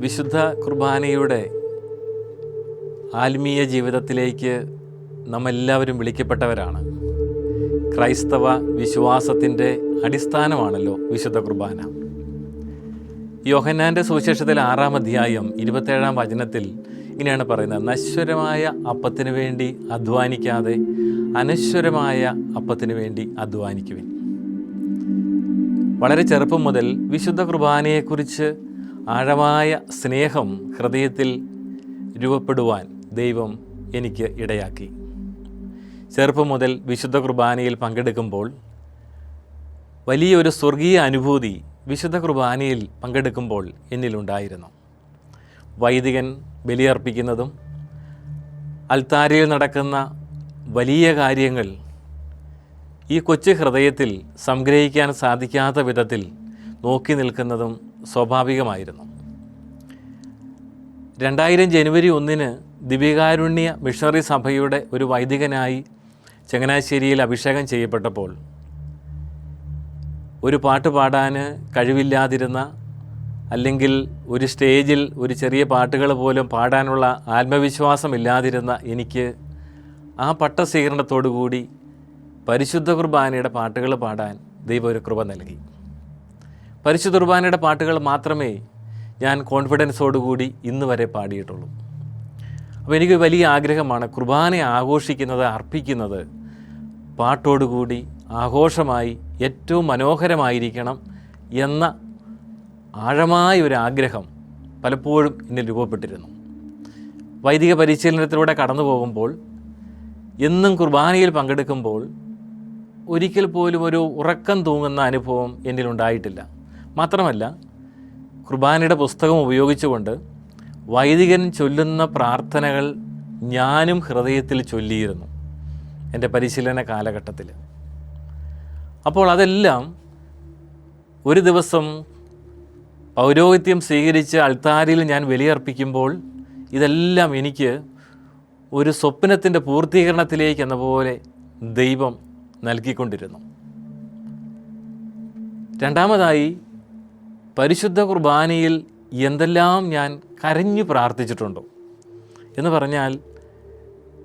വിശുദ്ധ കുർബാനയുടെ ആത്മീയ ജീവിതത്തിലേക്ക് നമ്മെല്ലാവരും വിളിക്കപ്പെട്ടവരാണ്. ക്രൈസ്തവ വിശ്വാസത്തിന്റെ അടിസ്ഥാനമാണല്ലോ വിശുദ്ധ കുർബാന. യോഹന്നാന്റെ സുവിശേഷത്തിൽ ആറാം അധ്യായം ഇരുപത്തേഴാം വചനത്തിൽ ഇങ്ങനെയാണ് പറയുന്നത്. നശ്വരമായ അപ്പത്തിന് വേണ്ടി അധ്വാനിക്കാതെ അനശ്വരമായ അപ്പത്തിന് വേണ്ടി അധ്വാനിക്കുവിൻ. വളരെ ചെറുപ്പം മുതൽ വിശുദ്ധ കുർബാനയെക്കുറിച്ച് ആഴമായ സ്നേഹം ഹൃദയത്തിൽ രൂപപ്പെടുവാൻ ദൈവം എനിക്ക് ഇടയാക്കി. ചെറുപ്പം മുതൽ വിശുദ്ധ കുർബാനയിൽ പങ്കെടുക്കുമ്പോൾ വലിയൊരു സ്വർഗീയ അനുഭൂതി വിശുദ്ധ കുർബാനയിൽ പങ്കെടുക്കുമ്പോൾ എന്നിലുണ്ടായിരുന്നു. വൈദികൻ ബലിയർപ്പിക്കുന്നതും അൽത്താരയിൽ നടക്കുന്ന വലിയ കാര്യങ്ങൾ ഈ കൊച്ചു ഹൃദയത്തിൽ സംഗ്രഹിക്കാൻ സാധിക്കാത്ത വിധത്തിൽ നോക്കി നിൽക്കുന്നതും സ്വാഭാവികമായിരുന്നു. രണ്ടായിരം ജനുവരി ഒന്നിന് ദിവ്യകാരുണ്യ മിഷണറി സഭയുടെ ഒരു വൈദികനായി ചങ്ങനാശ്ശേരിയിൽ അഭിഷേകം ചെയ്യപ്പെട്ടപ്പോൾ ഒരു പാട്ട് പാടാൻ കഴിവില്ലാതിരുന്ന അല്ലെങ്കിൽ ഒരു സ്റ്റേജിൽ ഒരു ചെറിയ പാട്ടുകൾ പോലും പാടാനുള്ള ആത്മവിശ്വാസമില്ലാതിരുന്ന എനിക്ക് ആ പട്ടസ്വീകരണത്തോടുകൂടി പരിശുദ്ധ കുർബാനയുടെ പാട്ടുകൾ പാടാൻ ദൈവം ഒരു കൃപ നൽകി. പരിശുദ്ധ കുർബാനയുടെ പാട്ടുകൾ മാത്രമേ ഞാൻ കോൺഫിഡൻസോടുകൂടി ഇന്ന് വരെ പാടിയിട്ടുള്ളൂ. അപ്പോൾ എനിക്ക് വലിയ ആഗ്രഹമാണ് കുർബാന ആഘോഷിക്കുന്നത് അർപ്പിക്കുന്നത് പാട്ടോടുകൂടി ആഘോഷമായി ഏറ്റവും മനോഹരമായിരിക്കണം എന്ന ആഴമായ ഒരു ആഗ്രഹം പലപ്പോഴും എന്നിൽ രൂപപ്പെട്ടിരുന്നു. വൈദിക പരിശീലനത്തിലൂടെ കടന്നു പോകുമ്പോൾ എന്നും കുർബാനയിൽ പങ്കെടുക്കുമ്പോൾ ഒരിക്കൽ പോലും ഒരു ഉറക്കം തൂങ്ങുന്ന അനുഭവം എന്നിലുണ്ടായിട്ടില്ല. മാത്രമല്ല കുർബാനയുടെ പുസ്തകം ഉപയോഗിച്ചുകൊണ്ട് വൈദികൻ ചൊല്ലുന്ന പ്രാർത്ഥനകൾ ഞാനും ഹൃദയത്തിൽ ചൊല്ലിയിരുന്നു എന്റെ പരിശീലന കാലഘട്ടത്തിൽ. അപ്പോൾ അതെല്ലാം ഒരു ദിവസം പൗരോഹിത്യം സ്വീകരിച്ച് അൾത്താരിയിൽ ഞാൻ ബലിയർപ്പിക്കുമ്പോൾ ഇതെല്ലാം എനിക്ക് ഒരു സ്വപ്നത്തിന്റെ പൂർത്തീകരണത്തിലേക്ക് എന്ന പോലെ ദൈവം നൽകിക്കൊണ്ടിരുന്നു. രണ്ടാമതായി പരിശുദ്ധ കുർബാനയിൽ എന്തെല്ലാം ഞാൻ കരഞ്ഞു പ്രാർത്ഥിച്ചിട്ടുണ്ടോ? എന്ന് പറഞ്ഞാൽ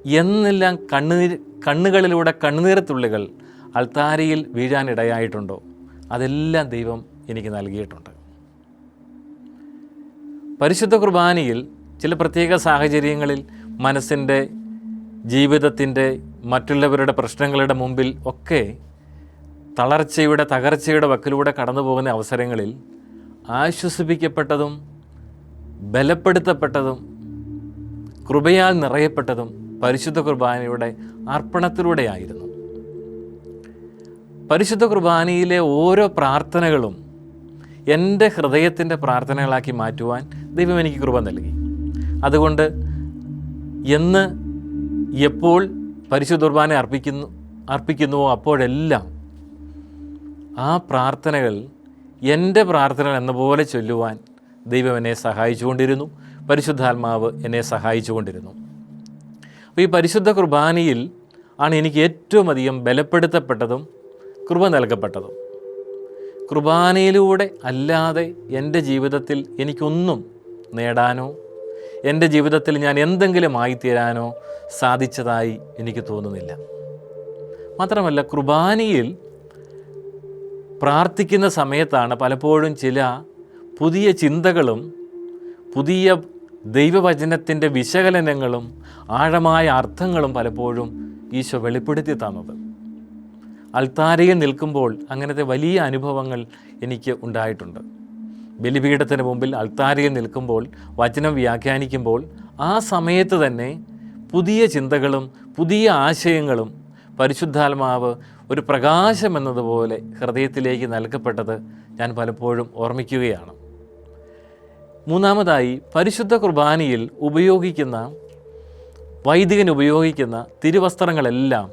എന്നെല്ലാം കണ്ണുനീർ കണ്ണുകളിലൂടെ കണ്ണുനീരത്തുള്ളികൾ അൾത്താരയിൽ വീഴാനിടയായിട്ടുണ്ടോ അതെല്ലാം ദൈവം എനിക്ക് നൽകിയിട്ടുണ്ട്. പരിശുദ്ധ കുർബാനയിൽ ചില പ്രത്യേക സാഹചര്യങ്ങളിൽ മനസ്സിന്റെ ജീവിതത്തിന്റെ മറ്റുള്ളവരുടെ പ്രശ്നങ്ങളുടെ മുമ്പിൽ ഒക്കെ തളർച്ചയുടെ തകർച്ചയുടെ വക്കിലൂടെ കടന്നു പോകുന്ന അവസരങ്ങളിൽ ആശ്വസിപ്പിക്കപ്പെട്ടതും ബലപ്പെടുത്തപ്പെട്ടതും കൃപയാൽ നിറയപ്പെട്ടതും പരിശുദ്ധ കുർബാനയുടെ അർപ്പണത്തിലൂടെയായിരുന്നു. പരിശുദ്ധ കുർബാനയിലെ ഓരോ പ്രാർത്ഥനകളും എന്റെ ഹൃദയത്തിന്റെ പ്രാർത്ഥനകളാക്കി മാറ്റുവാൻ ദൈവം എനിക്ക് കൃപ നൽകി. അതുകൊണ്ട് എന്ന് എപ്പോൾ പരിശുദ്ധ കുർബാന അർപ്പിക്കുന്നു അർപ്പിക്കുന്നുവോ അപ്പോഴെല്ലാം ആ പ്രാർത്ഥനകൾ എന്റെ പ്രാർത്ഥന എന്ന പോലെ ചൊല്ലുവാൻ ദൈവം എന്നെ സഹായിച്ചുകൊണ്ടിരുന്നു. പരിശുദ്ധാത്മാവ് എന്നെ സഹായിച്ചുകൊണ്ടിരുന്നു. അപ്പോൾ ഈ പരിശുദ്ധ കുർബാനയിൽ ആണ് എനിക്ക് ഏറ്റവും അധികം ബലപ്പെടുത്തപ്പെട്ടതും കൃപ നൽകപ്പെട്ടതും. കുർബാനയിലൂടെ അല്ലാതെ എന്റെ ജീവിതത്തിൽ എനിക്കൊന്നും നേടാനോ എന്റെ ജീവിതത്തിൽ ഞാൻ എന്തെങ്കിലും ആയിത്തീരാനോ സാധിച്ചതായി എനിക്ക് തോന്നുന്നില്ല. മാത്രമല്ല കുർബാനയിൽ പ്രാർത്ഥിക്കുന്ന സമയത്താണ് പലപ്പോഴും ചില പുതിയ ചിന്തകളും പുതിയ ദൈവവചനത്തിന്റെ വിശകലനങ്ങളും ആഴമായ അർത്ഥങ്ങളും പലപ്പോഴും ഈശോ വെളിപ്പെടുത്തി തന്നത്. അൾത്താരയിൽ നിൽക്കുമ്പോൾ അങ്ങനത്തെ വലിയ അനുഭവങ്ങൾ എനിക്ക് ഉണ്ടായിട്ടുണ്ട്. ബലിപീഠത്തിന് മുമ്പിൽ അൾത്താരയിൽ നിൽക്കുമ്പോൾ വചനം വ്യാഖ്യാനിക്കുമ്പോൾ ആ സമയത്ത് തന്നെ പുതിയ ചിന്തകളും പുതിയ ആശയങ്ങളും പരിശുദ്ധാത്മാവ് ഒരു പ്രകാശം എന്നതുപോലെ ഹൃദയത്തിലേക്ക് നൽകപ്പെട്ടത് ഞാൻ പലപ്പോഴും ഓർമ്മിക്കുകയാണ്. മൂന്നാമതായി പരിശുദ്ധ കുർബാനയിൽ ഉപയോഗിക്കുന്ന വൈദികൻ ഉപയോഗിക്കുന്ന തിരുവസ്ത്രങ്ങളെല്ലാം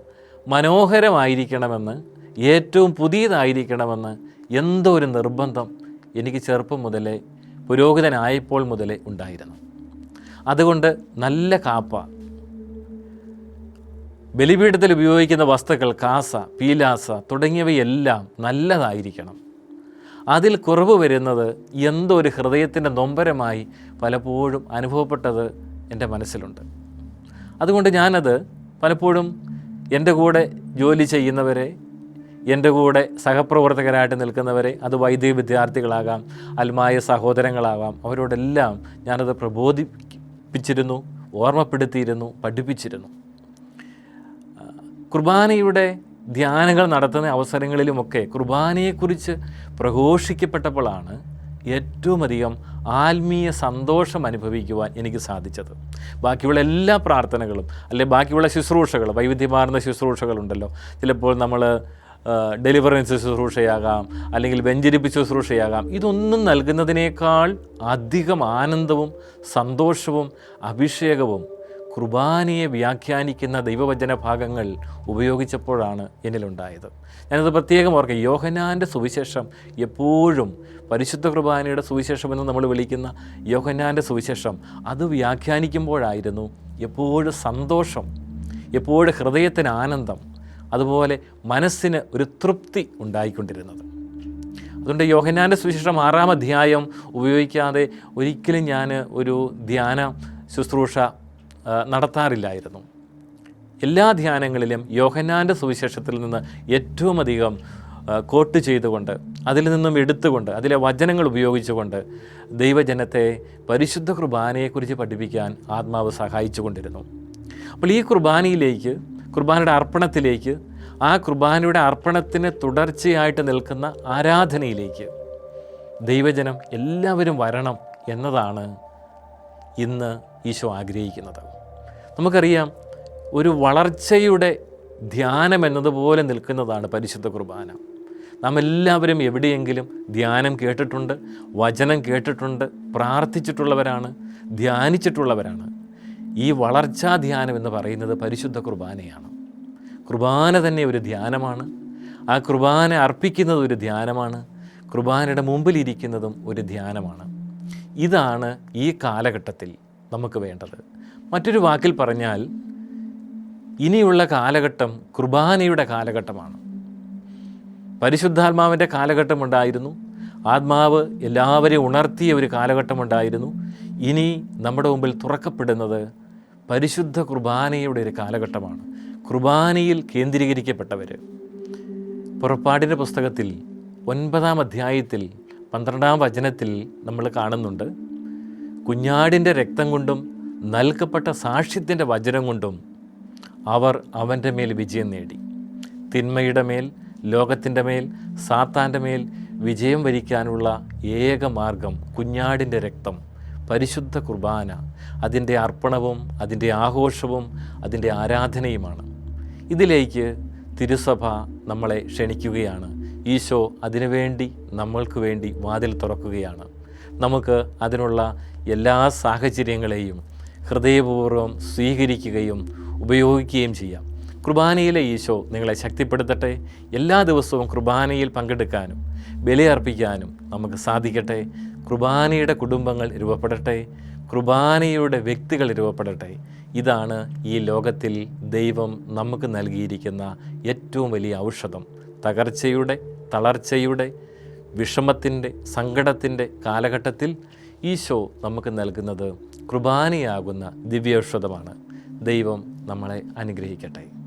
മനോഹരമായിരിക്കണമെന്ന് ഏറ്റവും പുതിയതായിരിക്കണമെന്ന് എന്തോ ഒരു നിർബന്ധം എനിക്ക് ചെറുപ്പം മുതലേ പുരോഹിതനായപ്പോൾ മുതലേ ഉണ്ടായിരുന്നു. അതുകൊണ്ട് നല്ല കാപ്പ ബലിപീഠത്തിൽ ഉപയോഗിക്കുന്ന വസ്തുക്കൾ കാസ പീലാസ തുടങ്ങിയവയെല്ലാം നല്ലതായിരിക്കണം. അതിൽ കുറവ് വരുന്നത് എന്തോ ഒരു ഹൃദയത്തിന്റെ നൊമ്പരമായി പലപ്പോഴും അനുഭവപ്പെട്ടത് എന്റെ മനസ്സിലുണ്ട്. അതുകൊണ്ട് ഞാനത് പലപ്പോഴും എന്റെ കൂടെ ജോലി ചെയ്യുന്നവരെ എന്റെ കൂടെ സഹപ്രവർത്തകരായിട്ട് നിൽക്കുന്നവരെ അത് വൈദിക വിദ്യാർത്ഥികളാകാം അൽമായ സഹോദരങ്ങളാകാം അവരോടെല്ലാം ഞാനത് പ്രബോധിപ്പിച്ചിരുന്നു ഓർമ്മപ്പെടുത്തിയിരുന്നു പഠിപ്പിച്ചിരുന്നു. കുർബാനയുടെ ധ്യാനങ്ങൾ നടത്തുന്ന അവസരങ്ങളിലുമൊക്കെ കുർബാനയെക്കുറിച്ച് പ്രഘോഷിക്കപ്പെട്ടപ്പോഴാണ് ഏറ്റവും അധികം ആത്മീയ സന്തോഷം അനുഭവിക്കുവാൻ എനിക്ക് സാധിച്ചത്. ബാക്കിയുള്ള എല്ലാ പ്രാർത്ഥനകളും അല്ലെ ബാക്കിയുള്ള ശുശ്രൂഷകൾ വൈവിധ്യമാർന്ന ശുശ്രൂഷകളുണ്ടല്ലോ. ചിലപ്പോൾ നമ്മൾ ഡെലിവറൻസ് ശുശ്രൂഷയാകാം അല്ലെങ്കിൽ വെഞ്ചരിപ്പ് ശുശ്രൂഷയാകാം. ഇതൊന്നും നൽകുന്നതിനേക്കാൾ അധികം ആനന്ദവും സന്തോഷവും അഭിഷേകവും കുർബാനയെ വ്യാഖ്യാനിക്കുന്ന ദൈവവചന ഭാഗങ്ങൾ ഉപയോഗിച്ചപ്പോഴാണ് എന്നിലുണ്ടായത്. ഞാനത് പ്രത്യേകം ഓർക്കുക യോഹനാന്റെ സുവിശേഷം എപ്പോഴും പരിശുദ്ധ കുർബാനയുടെ സുവിശേഷം എന്ന് നമ്മൾ വിളിക്കുന്ന യോഹനാന്റെ സുവിശേഷം അത് വ്യാഖ്യാനിക്കുമ്പോഴായിരുന്നു എപ്പോഴും സന്തോഷം എപ്പോഴും ഹൃദയത്തിന് ആനന്ദം അതുപോലെ മനസ്സിന് ഒരു തൃപ്തി ഉണ്ടായിക്കൊണ്ടിരുന്നത്. അതുകൊണ്ട് യോഹനാന്റെ സുവിശേഷം ആറാം അധ്യായം ഉപയോഗിക്കാതെ ഒരിക്കലും ഞാൻ ഒരു ധ്യാന ശുശ്രൂഷ നടത്താറില്ലായിരുന്നു. എല്ലാ ധ്യാനങ്ങളിലും യോഹനാന്റെ സുവിശേഷത്തിൽ നിന്ന് ഏറ്റവും അധികം കോട്ട് ചെയ്തുകൊണ്ട് അതിൽ നിന്നും എടുത്തുകൊണ്ട് അതിലെ വചനങ്ങൾ ഉപയോഗിച്ചുകൊണ്ട് ദൈവജനത്തെ പരിശുദ്ധ കുർബാനയെക്കുറിച്ച് പഠിപ്പിക്കാൻ ആത്മാവ് സഹായിച്ചുകൊണ്ടിരുന്നു. അപ്പോൾ ഈ കുർബാനയിലേക്ക് കുർബാനയുടെ അർപ്പണത്തിലേക്ക് ആ കുർബാനയുടെ അർപ്പണത്തിന് തുടർച്ചയായിട്ട് നിൽക്കുന്ന ആരാധനയിലേക്ക് ദൈവജനം എല്ലാവരും വരണം എന്നതാണ് ഇന്ന് ഈശോ ആഗ്രഹിക്കുന്നത്. നമുക്കറിയാം ഒരു വളർച്ചയുടെ ധ്യാനം എന്നതുപോലെ നിൽക്കുന്നതാണ് പരിശുദ്ധ കുർബാന. നാം എല്ലാവരും എവിടെയെങ്കിലും ധ്യാനം കേട്ടിട്ടുണ്ട് വചനം കേട്ടിട്ടുണ്ട് പ്രാർത്ഥിച്ചിട്ടുള്ളവരാണ് ധ്യാനിച്ചിട്ടുള്ളവരാണ്. ഈ വളർച്ചാ ധ്യാനം എന്ന് പറയുന്നത് പരിശുദ്ധ കുർബാനയാണ്. കുർബാന തന്നെ ഒരു ധ്യാനമാണ്. ആ കുർബാന അർപ്പിക്കുന്നത് ഒരു ധ്യാനമാണ്. കുർബാനയുടെ മുമ്പിലിരിക്കുന്നതും ഒരു ധ്യാനമാണ്. ഇതാണ് ഈ കാലഘട്ടത്തിൽ നമുക്ക് വേണ്ടത്. മറ്റൊരു വാക്കിൽ പറഞ്ഞാൽ ഇനിയുള്ള കാലഘട്ടം കുർബാനയുടെ കാലഘട്ടമാണ്. പരിശുദ്ധാത്മാവിന്റെ കാലഘട്ടമുണ്ടായിരുന്നു ആത്മാവ് എല്ലാവരെയും ഉണർത്തിയ ഒരു കാലഘട്ടമുണ്ടായിരുന്നു ഇനി നമ്മുടെ മുമ്പിൽ തുറക്കപ്പെടുന്നത് പരിശുദ്ധ കുർബാനയുടെ ഒരു കാലഘട്ടമാണ്. കുർബാനയിൽ കേന്ദ്രീകരിക്കപ്പെട്ടവർ. പുറപ്പാടിന്റെ പുസ്തകത്തിൽ ഒൻപതാം അധ്യായത്തിൽ പന്ത്രണ്ടാം വചനത്തിൽ നമ്മൾ കാണുന്നുണ്ട്. കുഞ്ഞാടിന്റെ രക്തം കൊണ്ടും നൽകപ്പെട്ട സാക്ഷ്യത്തിന്റെ വചനം കൊണ്ടും അവർ അവന്റെ മേൽ വിജയം നേടി. തിന്മയുടെ മേൽ ലോകത്തിന്റെ മേൽ സാത്താന്റെ മേൽ വിജയം വരിക്കാനുള്ള ഏക മാർഗം കുഞ്ഞാടിന്റെ രക്തം പരിശുദ്ധ കുർബാന. അതിന്റെ അർപ്പണവും അതിന്റെ ആഘോഷവും അതിന്റെ ആരാധനയുമാണ്. ഇതിലേക്ക് തിരുസഭ നമ്മളെ ക്ഷണിക്കുകയാണ്. ഈശോ അതിനുവേണ്ടി നമ്മൾക്ക് വേണ്ടി വാതിൽ തുറക്കുകയാണ്. നമുക്ക് അതിനുള്ള എല്ലാ സാഹചര്യങ്ങളെയും ഹൃദയപൂർവം സ്വീകരിക്കുകയും ഉപയോഗിക്കുകയും ചെയ്യാം. കുർബാനയിലെ ഈശോ നിങ്ങളെ ശക്തിപ്പെടുത്തട്ടെ. എല്ലാ ദിവസവും കുർബാനയിൽ പങ്കെടുക്കാനും ബലിയർപ്പിക്കാനും നമുക്ക് സാധിക്കട്ടെ. കുർബാനയുടെ കുടുംബങ്ങൾ രൂപപ്പെടട്ടെ. കുർബാനയുടെ വ്യക്തികൾ രൂപപ്പെടട്ടെ. ഇതാണ് ഈ ലോകത്തിൽ ദൈവം നമുക്ക് നൽകിയിരിക്കുന്ന ഏറ്റവും വലിയ ഔഷധം. തകർച്ചയുടെ തളർച്ചയുടെ വിഷമത്തിന്റെ സങ്കടത്തിന്റെ കാലഘട്ടത്തിൽ ഈശോ നമുക്ക് നൽകുന്നത് കുർബാനയാകുന്ന ദിവ്യൌഷധമാണ്. ദൈവം നമ്മളെ അനുഗ്രഹിക്കട്ടെ.